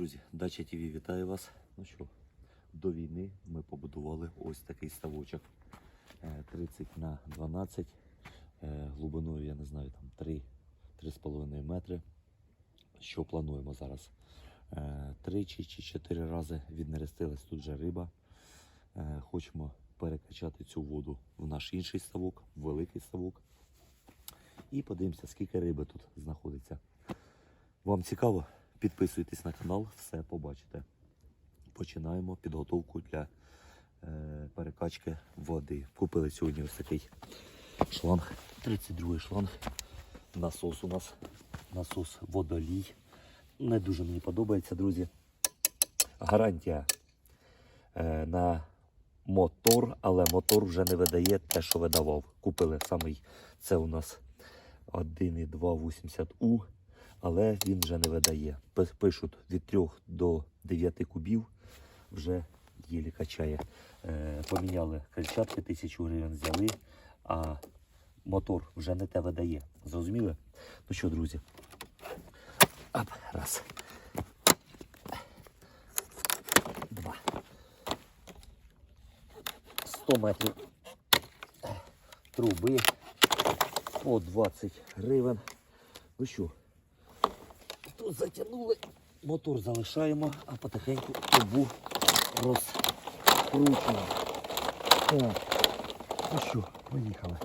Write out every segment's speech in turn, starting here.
Друзі, Дача ТВ вітаю вас. Ну що, до війни ми побудували ось такий ставочок. Е, 30 на 12. е, Глибиною, я не знаю, там 3 3,5 метри. Що плануємо зараз? Е, Три чи чотири рази віднерестилась тут же риба. Е, Хочемо перекачати цю воду в наш інший ставок, в великий ставок. І подивимося, скільки риби тут знаходиться. Вам цікаво? Підписуйтесь на канал, все побачите. Починаємо підготовку для е, перекачки води. Купили сьогодні ось такий шланг, 32 шланг. Насос у нас, насос водолій. Не дуже мені подобається, друзі. Гарантія е, на мотор, але мотор вже не видає те, що видавав. Купили самий, це у нас 1,280У але він вже не видає. Пишуть від 3 до 9 кубів, вже єлі качає. Е, поміняли крильчатки, тисячу гривень взяли, а мотор вже не те видає. Зрозуміли? Ну що, друзі? Оп, раз. Два. 100 метрів труби по 20 гривень. Ну що, затягнули, мотор залишаємо, а потихеньку трубу розкручуємо. Так, ну що, поїхали.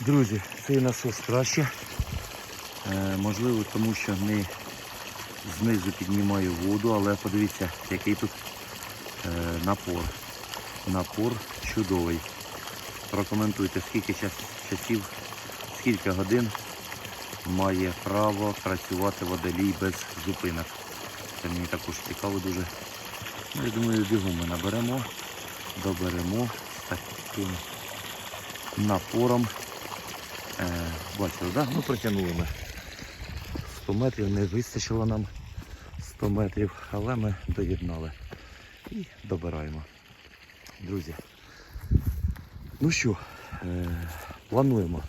Друзі, цей насос краще. Е, можливо, тому що не знизу піднімаю воду, але подивіться, який тут е, напор. Напор чудовий. Прокоментуйте, скільки часів, скільки годин має право працювати водолій без зупинок. Це мені також цікаво дуже. Ну, я думаю, бігом ми наберемо, доберемо з таким напором. Е, бачили, да? Ну протягнули ми. 100 метрів не вистачило нам 100 метрів, але ми доєднали і добираємо. Друзі. Ну що, е, плануємо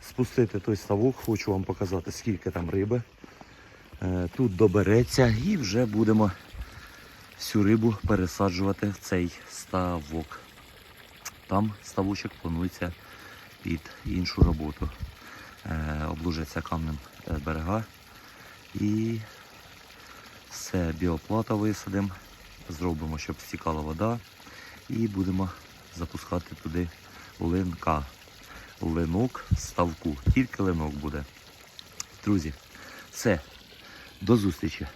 спустити той ставок, хочу вам показати, скільки там риби. Е, тут добереться і вже будемо всю рибу пересаджувати в цей ставок. Там ставочок планується під іншу роботу. Е, обложиться камнем е, берега і все, біоплата висадимо, зробимо, щоб стікала вода, і будемо запускати туди линка. Линок ставку. Тільки линок буде. Друзі, все. До зустрічі.